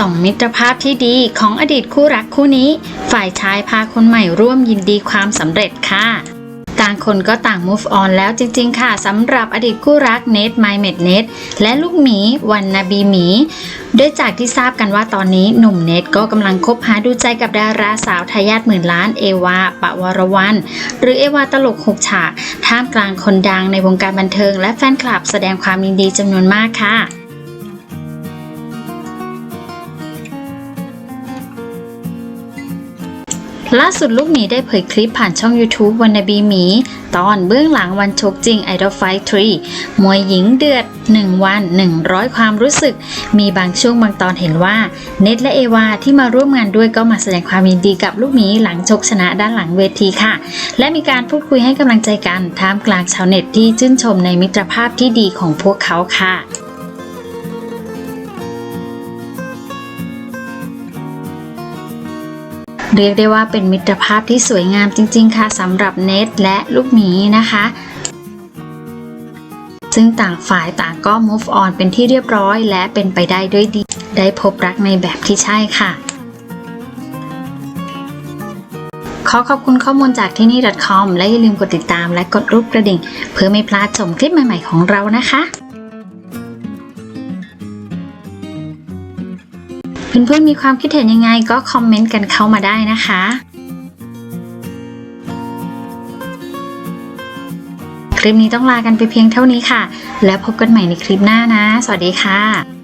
ส่งมิตรภาพที่ดีของอดีตคู่รักคู่นี้ ฝ่ายชายพาคนใหม่ร่วมยินดีความสำเร็จค่ะ ต่างคนก็ต่าง move on แล้วจริง ๆ ค่ะสำหรับอดีตคู่รักเนทไมเมดเนทและลูกหมีวันนาบีหมีด้วยจากที่ทราบกันว่าตอนนี้หนุ่มเนทก็กำลังคบหาดูใจกับดาราสาวทายาทหมื่นล้านเอวาปะวรวันหรือเอวาตลกหกฉากท่ามกลางคนดังในวงการบันเทิง และแฟนคลับแสดงความยินดีจำนวนมากค่ะ ล่าสุดลูกหมีได้เผยคลิปผ่านช่อง YouTube วันนบีหมี ตอนเบื้องหลังวันชกจริง Idol Fight 3มวยหญิงเดือด 1 วัน 100 ความรู้สึก มีบางช่วงบางตอนเห็นว่า เนทและเอวาที่มาร่วมงานด้วยก็มาแสดงความยินดีกับลูกหมีหลังชกชนะด้านหลังเวทีค่ะ และมีการพูดคุยให้กำลังใจกันท่ามกลางชาวเน็ตที่ชื่นชมในมิตรภาพที่ดีของพวกเขาค่ะ เรียกได้ว่าเป็นมิตรภาพที่สวยงามจริง ๆ ค่ะสำหรับเนทและลูกหมีนะคะ ซึ่งต่างฝ่ายต่างก็ move on เป็นที่เรียบร้อย และเป็นไปได้ด้วยดี ได้พบรักในแบบที่ใช่ค่ะ ขอขอบคุณข้อมูลจากที่นี่ .com และอย่าลืมกดติดตามและกดรูปกระดิ่ง เพื่อไม่พลาดชมคลิปใหม่ ๆ ของเรานะคะ เพื่อนๆมีความคิดเห็นยังไงก็คอมเมนต์กันเข้ามาได้นะคะคลิปนี้ต้องลากันไปเพียงเท่านี้ค่ะ แล้วพบกันใหม่ในคลิปหน้านะ สวัสดีค่ะ